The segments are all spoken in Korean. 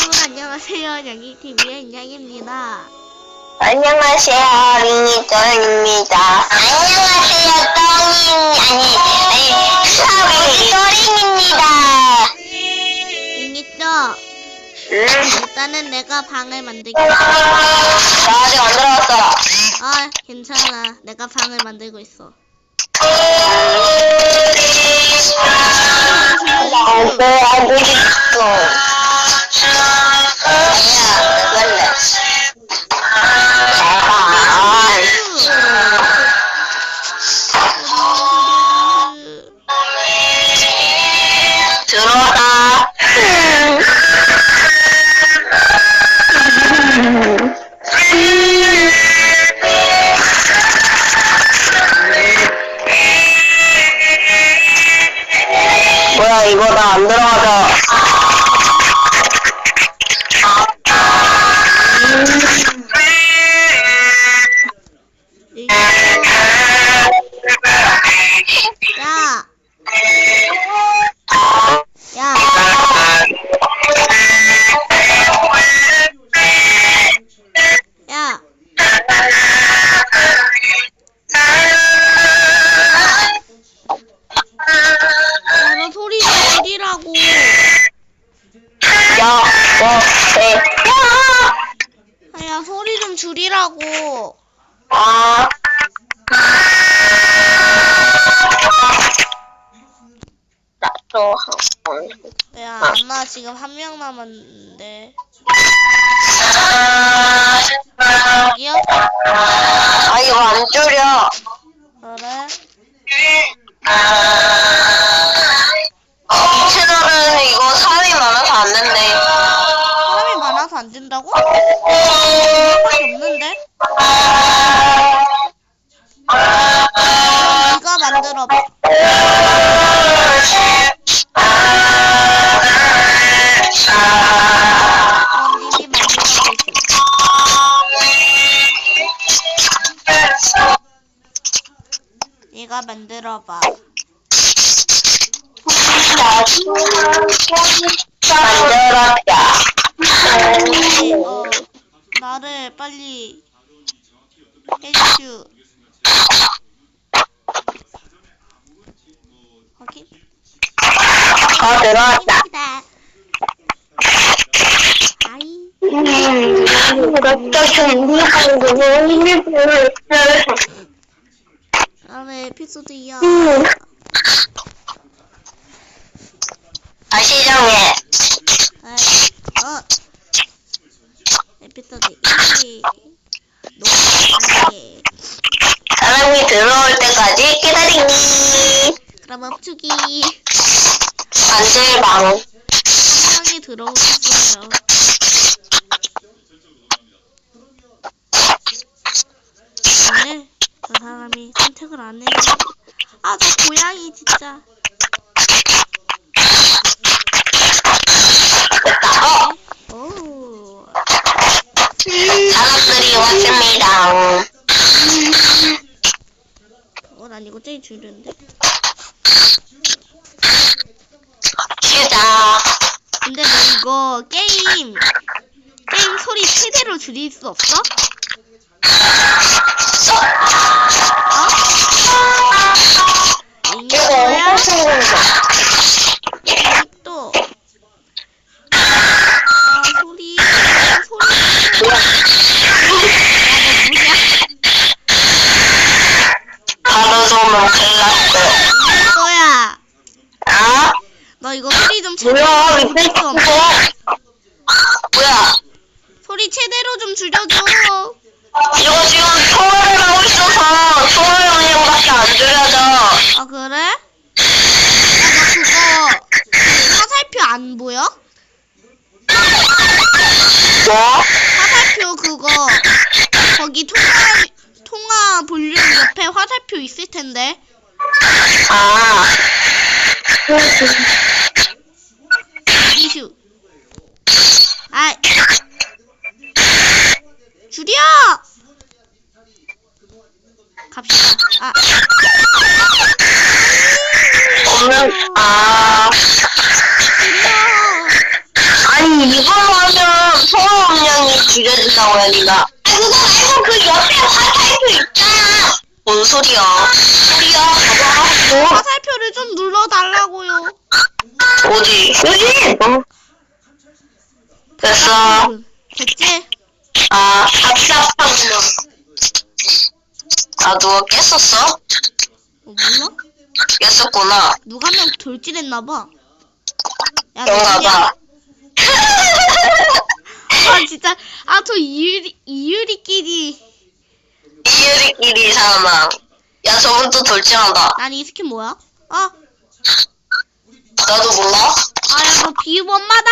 여러분 안녕하세요. 여기 TV의 인양입니다. 안녕하세요, 떠링입니다. 안녕하세요, 떠링, 아니, 아니, 떠링입니다. 잉이죠? 응? 일단은 내가 방을 만들겠어. 나 아직 안 들어왔어. 아, 괜찮아. 내가 방을 만들고 있어. 나도 하고 싶어. 아 나를 빨리 해주. 확인? 어 들어왔다. 아이. 다음에 에피소드 이어. 아 시정해. 아, 어. 에피소드 1. 노래. 사람이 들어올 때까지 기다리기. 그럼 멈추기. 만들방. 한 명이 들어오셨어요. 근데 저 사람이 선택을 안 해. 아, 저 고양이 진짜. 됐다. 어, 오. 사람들이 왔습니다. 어, 난 이거 제일 줄인데. 시작. 근데 너 이거 게임 게임 소리 최대로 줄일 수 없어? 어? 이거 이거야? 엄청 생겼어. 또. 아, 소리, 소리. 뭐야? 야, 너 뭐냐? 바로 쏘면 큰일 났어. 이거야. 아? 너 이거 소리 좀 뭐야, 최대로 밑에 줄일 수 없어? 있어. 뭐야? 소리 최대로 좀 줄여줘. 이거 지금 통화를 하고 있어서 통화 영역밖에 안 줄여져. 아, 그래? 야, 너 그거, 그 화살표 안 보여? 뭐? 화살표 그거 거기 통화 통화 볼륨 옆에 화살표 있을 텐데 아. 이슈 아 줄여 갑시다 아 없는, 아. 아니 이걸로 하면 음량이 줄여진다고 해야 되나? 아 그거 말고 그 옆에 화살표 있잖아. 뭔 소리야? 소리야? 봐봐. 뭐? 화살표를 좀 눌러달라고요. 어디? 여기. 어. 됐어. 됐지? 아, 답답하구나. 아, 누가 깼었어? 어, 몰라? 깼었구나. 누가 한 명 돌진했나봐. 야, 그런가 너냐? 봐. 아, 진짜. 아, 저 이유리, 이유리끼리. 이유리끼리 사망. 야, 저분 또 돌진한다. 난 이 스킨 뭐야? 아, 나도 몰라? 아, 야, 너 비읍 엄마다!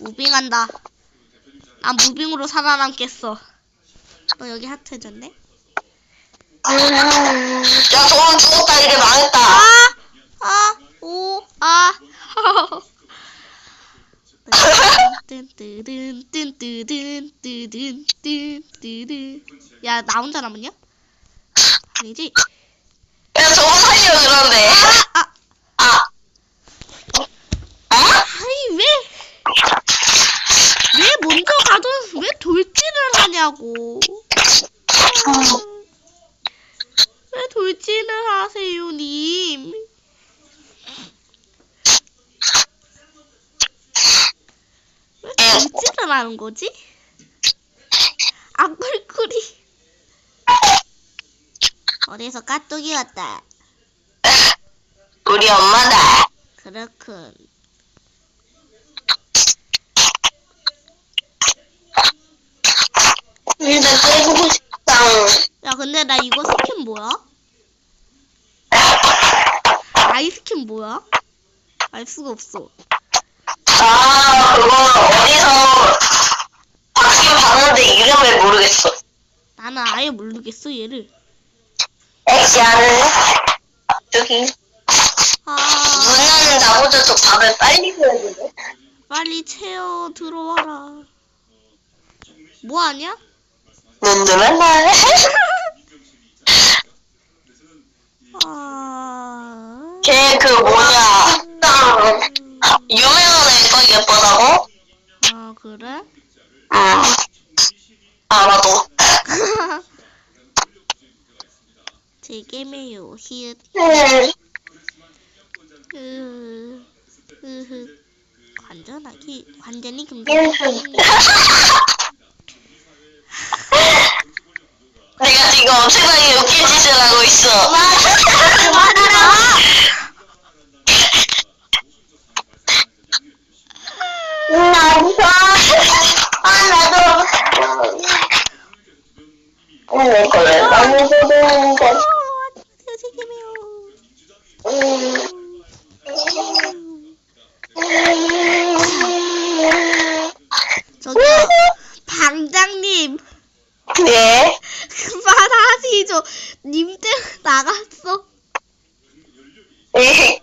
무빙한다. 난 무빙으로 살아남겠어. 너 여기 하트 해줬네? 야, 저분 죽었다. 이제 망했다. 아! 아! 오! 아! 야, 나 혼자 남았냐? 아니지? 야, 저분 살려, 그런데. 아! 아! 아. 어? 아니, 왜? 왜 먼저 가던, 왜 돌진을 하냐고. 왜 돌진을 하세요, 님? 왜 돌진을 하는 거지? 아, 꿀꿀이. 어디서 까뚜기 왔다. 우리 엄마다. 그렇군. 근데 깨고 싶다. 야, 근데 나 이거 스킨 뭐야? 아이 스킨 뭐야? 알 수가 없어. 아, 그거 어디서 봤긴 봤는데 이름을 모르겠어. 나는 아예 모르겠어, 얘를. 액션은 저기 아, 누나는 나보다 더 밥을 빨리 해야 되네. 빨리 채워 들어와라. 뭐 하냐? 눈도 맨날. 아. 걔 그 뭐냐 유명한 애가 예쁘다고? 아, 그래? 응. 알아도. 제게매요, 히읗. 응. 으, 으흐. 관전하기, 음. 금전하기. 내가 지금 엄청나게 웃긴 짓을 하고 있어. 그만하라! 나도. 아, 나도. 응, 내 거래. 나도 보는 거. 어, 안녕하세요, 제게매요. 저기요, 방장님. 예? 그만하시죠. 님들 나갔어. 예.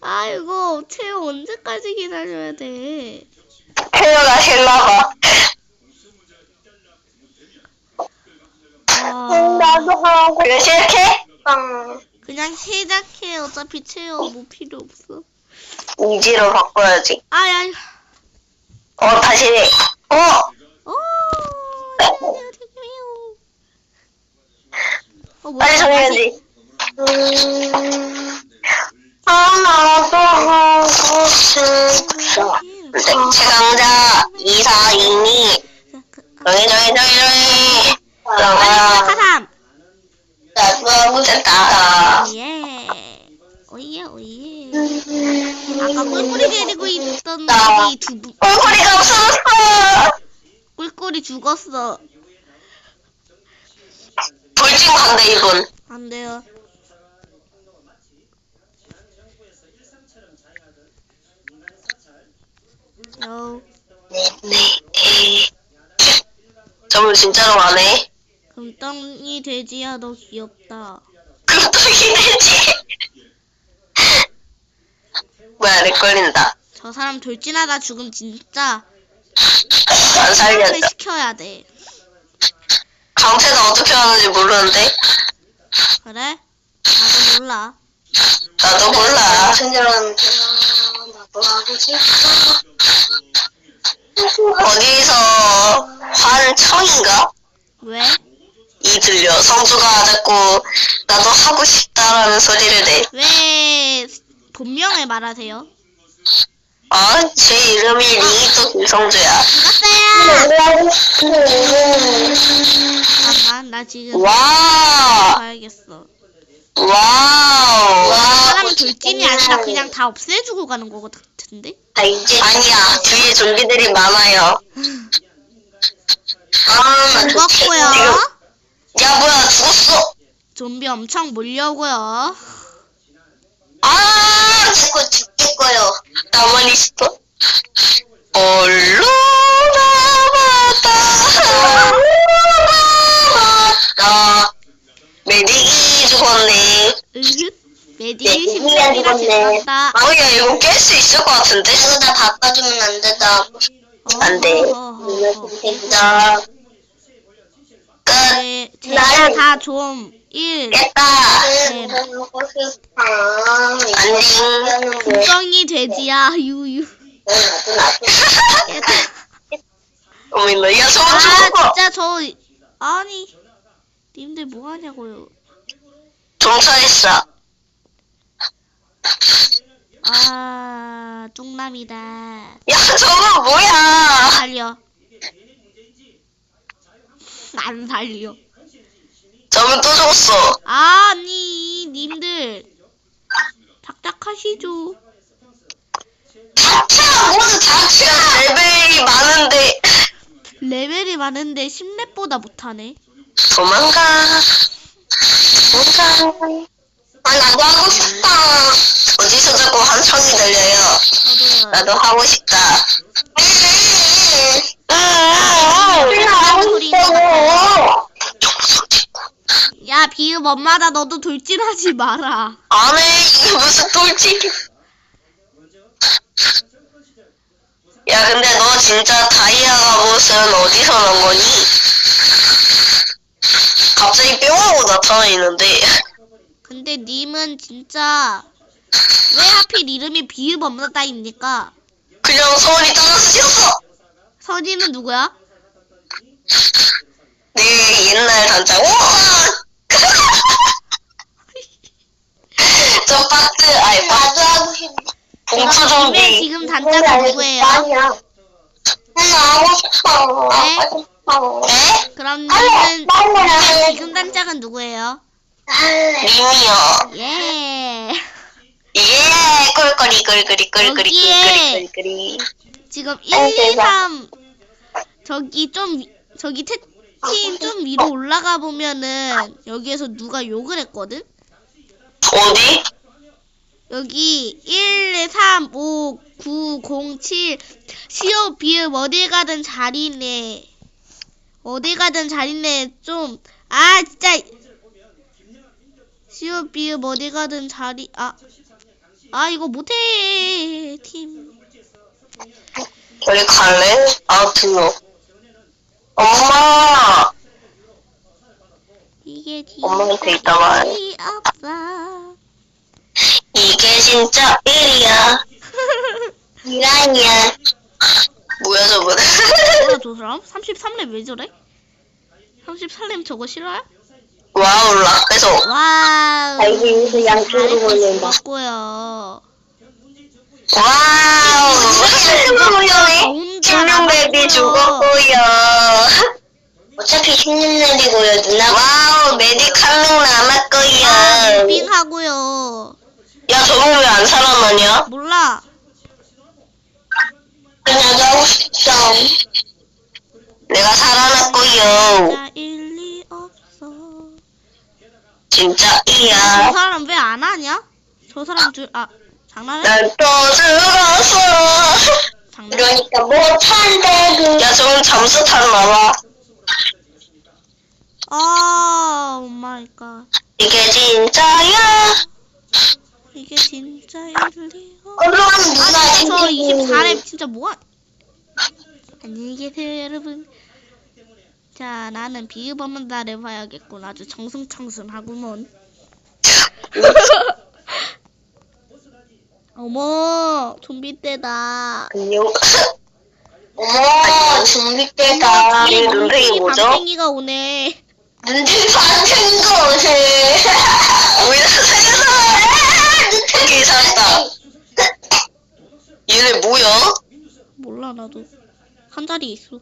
아이고, 채용 언제까지 기다려야 돼? 태어나 싫나봐. 아, 하고. 이거 싫게? 응. 그냥 채용 뭐 필요 없어. 이지로 바꿔야지. 아 야, 어, 다시. 어! 오, 안녕하세요. 어, 뭐야? 빨리 정해야지. 음, 하나도 하고 싶어. 네, 최강자 이사인이 정해 정해 정해 정해. 빨리 카삼. 나도 됐다. 예. 오예, 오예. 아까 꿀꿀이 데리고 있던 애기 두 분, 꼴꼴이가 없어졌어. 꿀꿀이 죽었어. 돌진 간대 이분. 안 돼요. 요, 네. 저분 진짜로 안 해. 금덩이 돼지야, 너 귀엽다. 금떡이 되지. 뭐야 렉 걸린다. 저 사람 돌진하다 죽음 진짜 안 사람을 살렸다. 시켜야 돼. 강태는 어떻게 하는지 모르는데. 그래? 나도 몰라. 나도 몰라. 어디서 환청인가? 왜? 이 들려. 성주가 자꾸 나도 하고 싶다라는 소리를 내. 왜 본명을 말하세요? 아, 제 이름이 리히토 김성주야. 근데 잠깐만, 나 지금 와우. 가야겠어. 와우. 사람은 돌진이 아니라 그냥 다 없애주고 가는 거 같은데? 아 이제 아니야. 뒤에 좀비들이 많아요. 아, 나 죽었고요. 야, 뭐야, 죽었어. 좀비 엄청 몰려오고요. 아, 자꾸 죽겠고요. 가만히 있어. 있을 것 같은데? 이거 나 바꿔주면 안 된다. 안 돼. 된다. 끝. 네, 제가 다좀 1. 깼다. 네. 하고 싶어. 안녕. 국정이 돼지야, 유유. 어머나, 야, 저거 아, 죽어. 진짜 저, 아니. 님들 뭐 하냐고요. 종사했어. 아, 쫑남이다. 야, 저거 뭐야. 살려. 안 살려. 저분 또 죽었어. 아니, 님들. 레벨이 많은데 레벨이 많은데 10렙보다 못하네. 도망가. 도망가. 아 나도 하고 싶다. 어디서 자꾸 한청이 들려요. 나도 하고 싶다. 하고. 야, 비읍 엄마다 너도 돌진하지 마라. 안해 이게 무슨 돌지? 야 근데 너 진짜 다이아 갑옷은 어디서 난 거니? 갑자기 뿅 하고 나타나 있는데 근데 님은 진짜 왜 하필 이름이 비읍 엄마다입니까? 그냥 서울이 따라서 지었어. 서진은 누구야? 내 옛날 단장. 우와! 저 박스 아니 박스. 봉투 님의 좀비. 지금 단자가 누구예요? 아니야. 나 하고 싶어. 네? 하고 싶어. 네? 그럼. 님은. 지금 단짝은 누구예요? 님이요. 예. 예, 꿀거리, 여기에. 꿀거리, 꿀거리. 지금 아이, 1, 2, 대박. 3 저기 좀 위- 저기 채팅 좀 위로 올라가 보면은 여기에서 누가 욕을 했거든? 어디? 여기 1, 3, 5, 9, 0, 7 시오 비읍 어딜 가든 잘이네 어딜 가든 잘이네 좀 아 진짜 시오 비읍 어딜 가든 잘이 아, 아 이거 못해 팀 저리 갈래? 아, 들어. 엄마! 이게 엄마한테 이따가 이 없어 이게 진짜 일이야. 이란이야. 뭐야, 저분? 뭐야 저 사람? 33렙 왜 저래? 33렙 저거 싫어요? 와우, 락배소. 와우 아, 여기서 양쪽으로 잘했고 걸린다. 죽었고요 와우. 김명백이 알았고요. 죽었고요. 어차피 흉내 내리고요. 누나. 와우, 메딕 한명 아 남았고요. 무빙하고요 야, 저분 왜 안 살아나냐? 몰라 나도 하고 싶다. 내가 살아났고요. 나 일리 없어 진짜 저 이야. 사람 왜 안 하냐? 저 사람 줄 아 장난해? 난또 죽었어. 장난해? 그러니까 못한대 그. 야, 저분 잠수 탔나봐. 아 오 마이 갓 이게 진짜야. 이게 진짜 일리 없어 그럼 아니 누나 저 챙기고. 24렙 진짜 뭐야 안녕히 계세요 여러분 자 나는 달에 봐야겠군 아주 정승청승하구먼 어머, 좀비 때다. 안녕. 어머, 준비 때다. 뒤에 눈탱이 뭐죠? 밤탱이가 오네. 눈들 반짝이가 오세. 우리가 살려서 오케이 살았다. 얘네 뭐야? 몰라, 나도. 한 자리 있어.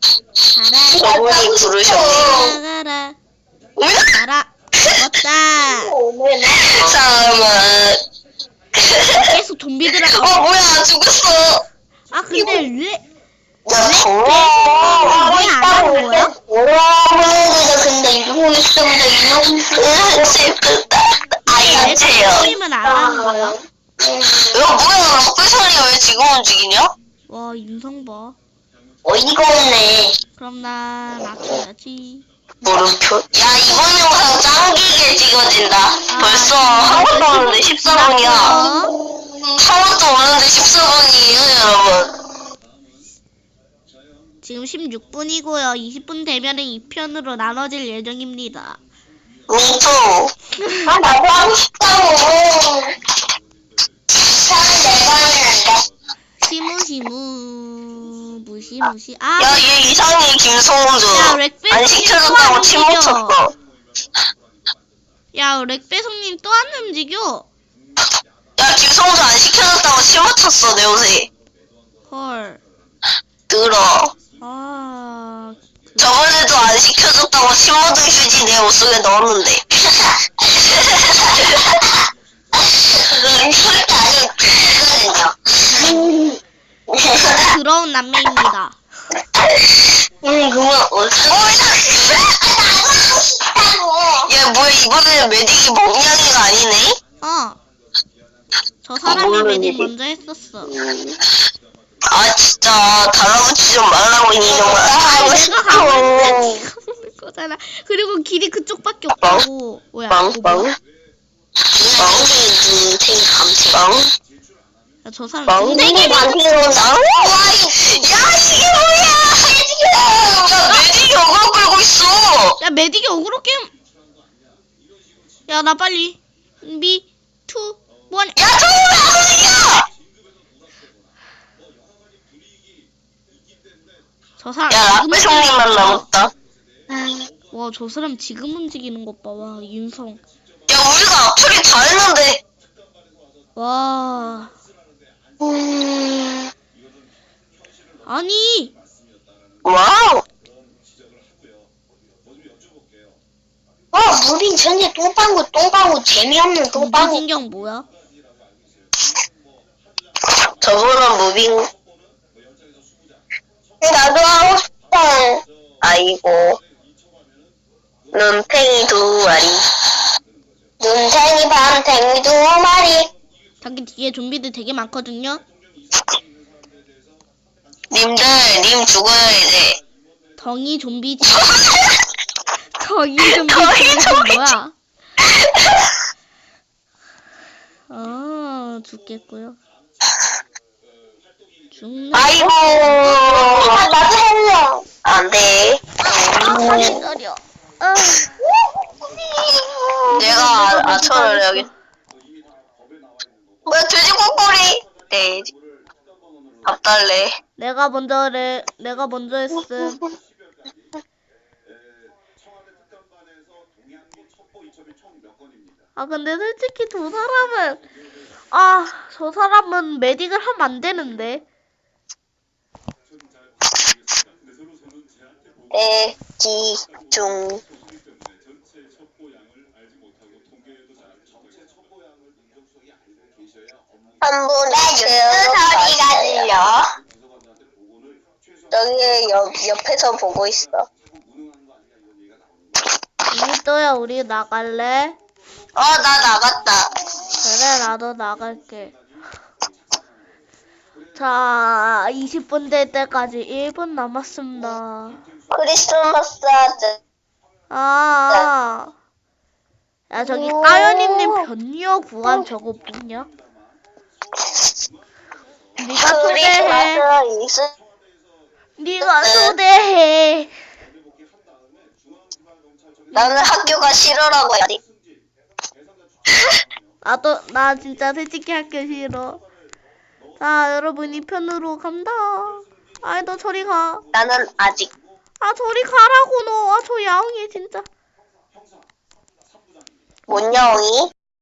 가라, 어머니 부르셨네. 가라, 가라. 먹었다. 잠깐만. 계속 좀비들아. 어 뭐야 죽었어. 아, 근데 왜, 야 정말. 왜안 하는 거야? 오라버니가 근데 이러고 있으면 이러고 슬프다. 아 내가 인체요. 게임은 안 하는 거야? 이거 뭐야? 흑배선이 왜 지금 움직이냐? 와, 윤성 봐. 어이가 없네. 그럼 나 낮춰야지. 물음표. 야 이번 영상 짱기게 찍어진다. 아, 벌써 한 번도 없는데 14분이야. 어? 한 번도 없는데 14분이에요 여러분. 지금 16분이고요. 20분 되면은 2편으로 나눠질 예정입니다. 미투. 아, 나도 하고 싶다고. 차는 내가 했는데. 시무시무 무시 무시 아 야 얘 이상해 김성훈도. 야, 렉배송이 안 시켜줬다고 또침안 묻혔어. 야, 렉배송님 또 안 움직여? 야 김성훈도 안 시켜줬다고 침 묻혔어 내 옷에. 헐. 들어. 아, 그, 저번에도 안 시켜줬다고 침 묻은 휴지 내 옷 속에 넣었는데. 그건 절대 아니거든요. 더러운 남매입니다. 응, 그만 어쩌 야 뭐야 이번에는 메딕이 멍냥이가 아니네? 어. 저 사람이 물론 메딕 이게- 먼저 했었어. 아 진짜 달라붙지 좀 말라고 이 정말 아, 하고 내가 싶어 보는 거잖아. 그리고 길이 그쪽밖에 없고. 뭐야? 빵 빵? 눈탱이 감탱이. 빵 야, 저 사람 감탱이 온다. 야 이게 뭐야 야 메딕이 어그로 끌고 있어 야, 메딕이 어그로 게임. 야, 나 빨리. 미, 투, 원. 야 저거 왜안 움직여 저 사람. 야거 봐. 남았다 와, 저 사람 지금 움직이는 것 봐. 와, 윤성. 야 우리가 앞플이 다 했는데 와. 음, 아니. 와우 어, 무빙 전에 똥방구, 똥방구, 재미없는 똥방구. 무진경 뭐야? 저번은 무빙 나도 하고 싶다. 아이고 눈탱이 두 마리 눈탱이, 밤탱이 두 마리. 자기 뒤에 좀비들 되게 많거든요. 님들 님 죽어야 돼 덩이 좀비지. 덩이 좀비. 덩이 좀비지. 뭐야? 아, 죽겠고요. 죽는. 아이고 아, 나도 했어. 안돼 아, 내가 아처를 여기 뭐야 돼지 꼬꼬리 돼지 밥 달래 내가 먼저 래. 내가 먼저 했음. 아 근데 솔직히 저 사람은 아 저 사람은 메딕을 하면 안 되는데 애기 중 한 분이 소리가 들려. 여기 옆, 옆에서 보고 있어. 이또야 우리 나갈래? 어 나 나갔다. 그래 나도 나갈게. 자 20분 될 때까지 1분 남았습니다. 크리스마스 하자 아, 야 저기 까연이님 변이어 구간 저거 뭐냐? 네가 초대해 네가 초대해 나는 학교가 싫어라고 해야 돼 나도 나 진짜 솔직히 학교 싫어. 자 여러분 이 편으로 간다. 아이 너 저리 가. 나는 아직 아 저리 가라고 너. 아 저 야옹이 진짜. 뭔 영이?